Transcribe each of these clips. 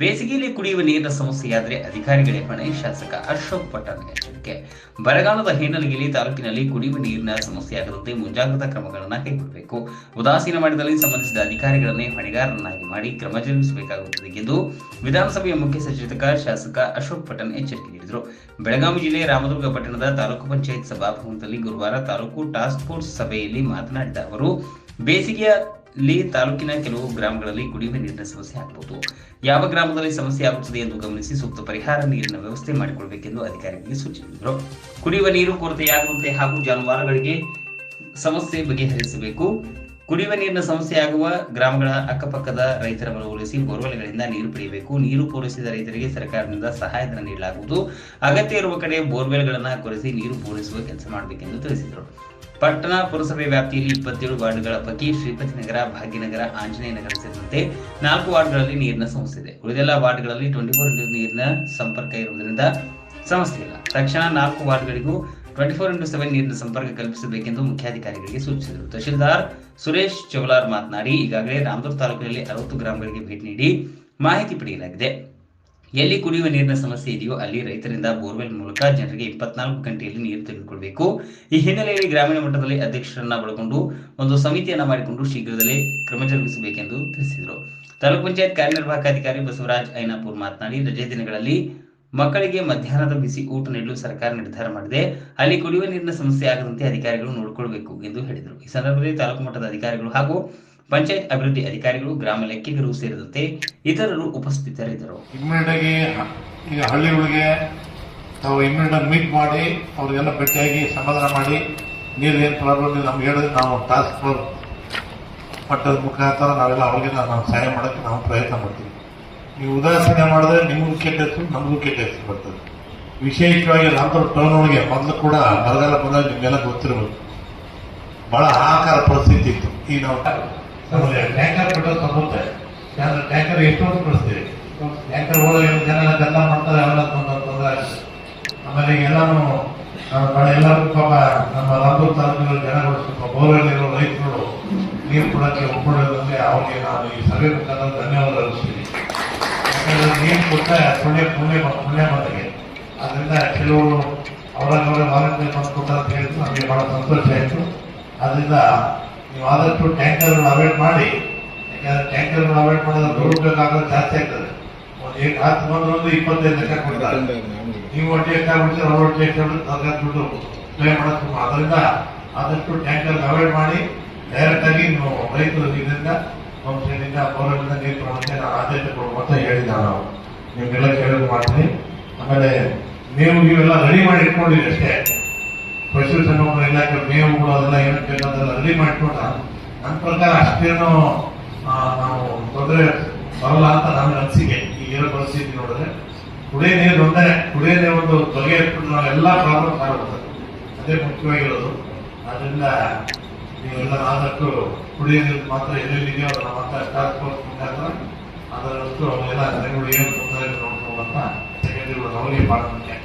ಬೇಸಿಗೆಯಲ್ಲಿ ಕುಡಿಯುವ ನೀರಿನ ಸಮಸ್ಯೆಯಾದರೆ ಅಧಿಕಾರಿಗಳೇ ಹೊಣೆ. ಶಾಸಕ ಅಶೋಕ್ ಪಟ್ಟಣ್ ಎಚ್ಚರಿಕೆ. ಬರಗಾಲದ ಹಿನ್ನೆಲೆಯಲ್ಲಿ ತಾಲೂಕಿನಲ್ಲಿ ಕುಡಿಯುವ ನೀರಿನ ಸಮಸ್ಯೆಯಾಗದಂತೆ ಮುಂಜಾಗ್ರತಾ ಕ್ರಮಗಳನ್ನು ಕೈಗೊಳ್ಳಬೇಕು. ಉದಾಸೀನ ಮಾಡಿದಲ್ಲಿ ಸಂಬಂಧಿಸಿದ ಅಧಿಕಾರಿಗಳನ್ನೇ ಹೊಣೆಗಾರರನ್ನಾಗಿ ಮಾಡಿ ಕ್ರಮ ಜರುಗಿಸಬೇಕಾಗುತ್ತದೆ ಎಂದು ವಿಧಾನಸಭೆಯ ಮುಖ್ಯ ಸಚೇತಕ ಶಾಸಕ ಅಶೋಕ್ ಪಟ್ಟಣ್ ಎಚ್ಚರಿಕೆ ನೀಡಿದರು. ಬೆಳಗಾವಿ ಜಿಲ್ಲೆಯ ರಾಮದುರ್ಗ ಪಟ್ಟಣದ ತಾಲೂಕು ಪಂಚಾಯತ್ ಸಭಾಭವನದಲ್ಲಿ ಗುರುವಾರ ತಾಲೂಕು ಟಾಸ್ಕ್ ಫೋರ್ಸ್ ಸಭೆಯಲ್ಲಿ ಮಾತನಾಡಿದ ಅವರು ಬೇಸಿಗೆಯಲ್ಲಿ ತಾಲೂಕಿನ ಕೆಲವು ಗ್ರಾಮಗಳಲ್ಲಿ ಕುಡಿಯುವ ನೀರಿನ ಸಮಸ್ಯೆ ಆಗಬಹುದು. ಯಾವ ಗ್ರಾಮದಲ್ಲಿ ಸಮಸ್ಯೆ ಆಗುತ್ತದೆ ಎಂದು ಗಮನಿಸಿ ಸೂಕ್ತ ಪರಿಹಾರ ನೀರಿನ ವ್ಯವಸ್ಥೆ ಮಾಡಿಕೊಳ್ಳಬೇಕೆಂದು ಅಧಿಕಾರಿಗಳಿಗೆ ಸೂಚಿಸಿದರು. ಕುಡಿಯುವ ನೀರು ಕೊರತೆಯಾಗುವಂತೆ ಹಾಗೂ ಜಾನುವಾರುಗಳಿಗೆ ಸಮಸ್ಯೆ ಬಗೆಹರಿಸಬೇಕು. ಕುಡಿಯುವ ನೀರಿನ ಸಮಸ್ಯೆ ಆಗುವ ಗ್ರಾಮಗಳ ಅಕ್ಕಪಕ್ಕದ ರೈತರ ಮನವೊಲಿಸಿ ಬೋರ್ವೆಲ್ಗಳಿಂದ ನೀರು ಪಡೆಯಬೇಕು. ನೀರು ಪೂರೈಸಿದ ರೈತರಿಗೆ ಸರ್ಕಾರದಿಂದ ಸಹಾಯಧನ ನೀಡಲಾಗುವುದು. ಅಗತ್ಯ ಇರುವ ಕಡೆ ಬೋರ್ವೆಲ್ಗಳನ್ನು ಕೊರೆಸಿ ನೀರು ಪೂರೈಸುವ ಕೆಲಸ ಮಾಡಬೇಕೆಂದು ತಿಳಿಸಿದರು. ಪಟ್ಟಣ ಪುರಸಭೆ ವ್ಯಾಪ್ತಿಯಲ್ಲಿ ಇಪ್ಪತ್ತೇಳು ವಾರ್ಡ್ಗಳ ಪೈಕಿ ಶ್ರೀಪತಿ ನಗರ, ಭಾಗ್ಯನಗರ, ಆಂಜನೇಯ ನಗರ ಸೇರಿದಂತೆ ನಾಲ್ಕು ವಾರ್ಡ್ಗಳಲ್ಲಿ ನೀರಿನ ಸಮಸ್ಯೆ ಇದೆ. ಉಳಿದೆಲ್ಲ ವಾರ್ಡ್ಗಳಲ್ಲಿ ಟ್ವೆಂಟಿ ಫೋರ್ ಇಂಟು ನೀರಿನ ಸಂಪರ್ಕ ಇರುವುದರಿಂದ ಸಮಸ್ಯೆ ಇಲ್ಲ. ತಕ್ಷಣ ನಾಲ್ಕು ವಾರ್ಡ್ಗಳಿಗೂ ಟ್ವೆಂಟಿ ಫೋರ್ ಇಂಟು ಸೆವೆನ್ ನೀರಿನ ಸಂಪರ್ಕ ಕಲ್ಪಿಸಬೇಕೆಂದು ಮುಖ್ಯಾಧಿಕಾರಿಗಳಿಗೆ ಸೂಚಿಸಿದರು. ತಹಶೀಲ್ದಾರ್ ಸುರೇಶ್ ಚೌಲಾರ್ ಮಾತನಾಡಿ, ಈಗಾಗಲೇ ರಾಮದುರ್ಗ ತಾಲೂಕಿನಲ್ಲಿ ಅರವತ್ತು ಗ್ರಾಮಗಳಿಗೆ ಭೇಟಿ ನೀಡಿ ಮಾಹಿತಿ ಪಡೆಯಲಾಗಿದೆ. ಎಲ್ಲಿ ಕುಡಿಯುವ ನೀರಿನ ಸಮಸ್ಯೆ ಇದೆಯೋ ಅಲ್ಲಿ ರೈತರಿಂದ ಬೋರ್ವೆಲ್ ಮೂಲಕ ಜನರಿಗೆ ಇಪ್ಪತ್ನಾಲ್ಕು ಗಂಟೆಯಲ್ಲಿ ನೀರು ತೆಗೆದುಕೊಳ್ಬೇಕು. ಈ ಹಿನ್ನೆಲೆಯಲ್ಲಿ ಗ್ರಾಮೀಣ ಮಟ್ಟದಲ್ಲಿ ಅಧ್ಯಕ್ಷರನ್ನ ಒಳಗೊಂಡು ಒಂದು ಸಮಿತಿಯನ್ನ ಮಾಡಿಕೊಂಡು ಶೀಘ್ರದಲ್ಲೇ ಕ್ರಮ ಜರುಗಿಸಬೇಕೆಂದು ತಿಳಿಸಿದರು. ತಾಲೂಕು ಪಂಚಾಯತ್ ಕಾರ್ಯನಿರ್ವಾಹಕ ಅಧಿಕಾರಿ ಬಸವರಾಜ್ ಐನಾಪುರ್ ಮಾತನಾಡಿ, ರಜೆ ದಿನಗಳಲ್ಲಿ ಮಕ್ಕಳಿಗೆ ಮಧ್ಯಾಹ್ನದ ಬಿಸಿ ಊಟ ನೀಡಲು ಸರ್ಕಾರ ನಿರ್ಧಾರ ಮಾಡಿದೆ. ಅಲ್ಲಿ ಕುಡಿಯುವ ನೀರಿನ ಸಮಸ್ಯೆ ಆಗದಂತೆ ಅಧಿಕಾರಿಗಳು ನೋಡಿಕೊಳ್ಳಬೇಕು ಎಂದು ಹೇಳಿದರು. ಈ ಸಂದರ್ಭದಲ್ಲಿ ತಾಲೂಕು ಮಟ್ಟದ ಅಧಿಕಾರಿಗಳು ಹಾಗೂ ಪಂಚಾಯತ್ ಅಭಿವೃದ್ಧಿ ಅಧಿಕಾರಿಗಳು ಗ್ರಾಮ ಲೆಕ್ಕಿಗರು ಸೇರಿದಂತೆ ಇತರರು ಉಪಸ್ಥಿತರಿದ್ದರು. ಈಗ ಹಳ್ಳಿಗಳಿಗೆ ತಾವು ಮೀಟ್ ಮಾಡಿ, ಅವರಿಗೆಲ್ಲ ಭೇಟಿಯಾಗಿ ಸಮಾಧಾನ ಮಾಡಿ, ನೀರು ಏನು ಪ್ರಾಬ್ಲಮ್ ನಮ್ಗೆ ಹೇಳಿದ್ರೆ ನಾವು ಟಾಸ್ಕ್ ಫೋರ್ಸ್ ಮಟ್ಟದ ಮುಖಾಂತರ ನಾವೆಲ್ಲ ಅವರಿಗೆ ನಾವು ಸಹಾಯ ಮಾಡೋಕ್ಕೆ ನಾವು ಪ್ರಯತ್ನ ಮಾಡ್ತೀವಿ. ನೀವು ಉದಾಸೀನ ಮಾಡಿದ್ರೆ ನಿಮಗೂ ಕೆಟ್ಟ ಹೆಸರು, ನಮಗೂ ಕೆಟ್ಟ ಹೆಸರು ಬರ್ತದೆ. ವಿಶೇಷವಾಗಿ ರಾಮಪುರ ಟೌನ್ ಒಳಗೆ ಮೊದಲು ಕೂಡ ಬರಗಾಲ ಬಂದಾಗ ನಿಮಗೆಲ್ಲ ಗೊತ್ತಿರಬೇಕು ಬಹಳ ಹಾಹಾಕಾರ ಪರಿಸ್ಥಿತಿ ಇತ್ತು. ಈ ನಾವು ಟ್ಯಾಂಕರ್ ಟ್ಯಾಂಕರ್ ಬಿಟ್ಟು ಯಾಕಂದ್ರೆ ಟ್ಯಾಂಕರ್ ಎಷ್ಟು ವರ್ಷ ಟ್ಯಾಂಕರ್ ಹೋದಾಗ ಜನ ಎಲ್ಲ ಮಾಡ್ತಾರೆ, ಅವೆಲ್ಲ ತೊಂದರೆ ಆಮೇಲೆ ಎಲ್ಲಾನು ಎಲ್ಲರೂ ಪಾಪ ನಮ್ಮ ರಾಮೂರ್ ತಾಲೂಕಿನ ಜನಗಳು ಸ್ವಲ್ಪ ಬೋರ್ವೆಲ್ ಇರೋ ರೈತರು ನೀರು ಕೊಡೋಕ್ಕೆ ಒಪ್ಪಿಡೋದಂದ್ರೆ ಅವರಿಗೆ ನಾನು ಈ ಸಭೆ ಮುಖಾಂತರ ಧನ್ಯವಾದ ಯಾಕಂದ್ರೆ ನೀರು ಕೊಟ್ಟ ಪುಣ್ಯ ಪುಣ್ಯ ಪುಣ್ಯ ಬಂದಿಗೆ ಅದರಿಂದ ಕೆಲವರು ವಾಲಂಟಿಯರ್ ಬಂದು ಕೊಟ್ಟ ಅಂತ ಹೇಳಿದ್ರು. ನಮಗೆ ಭಾಳ ಸಂತೋಷ ಆಯಿತು. ಅದರಿಂದ ನೀವು ಆದಷ್ಟು ಟ್ಯಾಂಕರ್ ಅವಾಯ್ಡ್ ಮಾಡಿ. ಯಾಕಂದ್ರೆ ಟ್ಯಾಂಕರ್ ಅವಾಯ್ಡ್ ಮಾಡಿದ್ರೆ ದುರುಪಯೋಗ ಜಾಸ್ತಿ ಆಗ್ತದೆ. ಒಂದು ಏಟ್ ಹತ್ತು ಒಂದು ಇಪ್ಪತ್ತೈದು ಲಕ್ಷ ಕೊಡ್ತಾರೆ. ನೀವು ಒಟ್ಟಿ ಎಷ್ಟಾಗ್ಬಿಡ್ತೀರ ಅವ್ರು ಒಟ್ಟಿ ಎಷ್ಟಾಗ್ಬಿಟ್ಟು ಸರ್ಕಾರ ದುಡ್ಡು ಪ್ಲೇ ಮಾಡೋದು ಅದರಿಂದ ಆದಷ್ಟು ಟ್ಯಾಂಕರ್ ಅವಾಯ್ಡ್ ಮಾಡಿ. ಡೈರೆಕ್ಟಾಗಿ ನೀವು ರೈತರು ಇದರಿಂದ ಪಂಪ್ಸೆಟ್ನಿಂದ ಬೋರ್ವೆಲ್ನಿಂದ ನೀರು ಕೊಡುವಂತೆ ಆದ್ಯತೆ ಕೊಡುವಂತ ಹೇಳಿದ್ದ ನಾವು. ನಿಮ್ಗೆಲ್ಲ ಕೇಳೋದು ಮಾಡ್ತೀನಿ ಆಮೇಲೆ ನೀವು ನೀವೆಲ್ಲ ರೆಡಿ ಮಾಡಿ ಇಟ್ಕೊಂಡಿರಿ ಅಷ್ಟೇ. ಪಶು ಸಂಗೋಪನಾ ಇಲಾಖೆ ಮೇವುಗಳು ಅದೆಲ್ಲ ಏನು ಬೇಕಾದೆಲ್ಲ ರೆಡಿ ಮಾಡಿಕೊಂಡ ನನ್ನ ಪ್ರಕಾರ ಅಷ್ಟೇನು ನಾವು ತೊಂದರೆ ಬರಲ್ಲ ಅಂತ ನನ್ನ ಅನಿಸಿಕೆ. ಈಗಿರೋ ಪರಿಸ್ಥಿತಿ ನೋಡಿದ್ರೆ ಕುಡಿಯ ನೀರು ಒಂದೇ ಕುಡಿಯ ನೀರು ಒಂದು ತೊಗೆ ಇಟ್ಬಿಟ್ಟು ನಾವು ಎಲ್ಲ ಪ್ರಾಬ್ಲಮ್ ಆಗುತ್ತೆ ಅದೇ ಮುಖ್ಯವಾಗಿರೋದು. ಅದರಿಂದ ನೀವೆಲ್ಲ ಆದಷ್ಟು ಕುಡಿಯಲು ನೀರು ಮಾತ್ರ ಎಲ್ಲೆಲ್ಲಿದೆಯೋ ಅದನ್ನ ಮಾತ್ರ ಟಾಸ್ಕ್ ಫೋರ್ಸ್ ಮುಖಾಂತರ ಅದರಷ್ಟು ಅವೆಲ್ಲ ಜನಗಳು ಏನು ತೊಂದರೆ ನೋಡ್ಕೊಳ್ಳುವಂತ ಸೆಕ್ರೆಟರಿಗಳು ಅವರಿಗೆ ಭಾಳ ಮುಖ್ಯ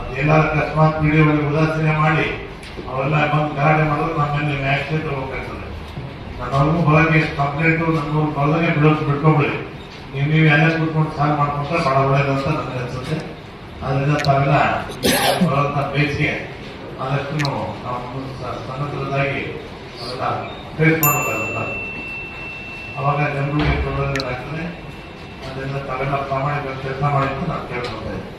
ಅದೇನಾರ ಅಕಸ್ಮಾತ್ ವಿಡಿಯೋಗಳಿಗೆ ಉದಾಸೀನ ಮಾಡಿ ಅವೆಲ್ಲ ಬಂದು ಗಲಾಟೆ ಮಾಡಿದ್ರೆ ನಮ್ಮ ಮೇಲೆ ಆಕ್ಷನ್ ತಗೋಬೇಕಾಗ್ತದೆ. ನನ್ನವ್ರಿಗೂ ಬಳಕೆ ಕಂಪ್ಲೇಂಟು ನಮ್ಮ ಹೊರಗೆ ಬಿಡೋದು ಬಿಟ್ಕೊಬಿಡಿ. ನೀವು ನೀವು ಎಲ್ಲ ಕೂತ್ಕೊಂಡು ಸಾಲ್ವ್ ಮಾಡ್ಕೊಂಡ್ರೆ ಬಹಳ ಒಳ್ಳೇದಂತ ನನಗೆ ಅನ್ಸುತ್ತೆ. ಅದರಿಂದ ತಾವೆಲ್ಲ ಬರೋಂಥ ಬೇಸಿಗೆ ಆದಷ್ಟು ನಾವು ಸ- ಸನ್ನದ್ಧರಾಗಿ ಅದನ್ನ ಫೇಸ್ ಮಾಡಬೇಕಾಗಲ್ಲ ಅವಾಗ ತೊಂದರೆ ಆಗ್ತದೆ ಅದರಿಂದ ತಾವೆಲ್ಲ ಪ್ರಾಮಾಣಿಕ ಕೆಲಸ ಮಾಡಿದ್ದು ನಾನು ಕೇಳ್ಕೊಳ್ತಾ ಇದ್ದೀನಿ.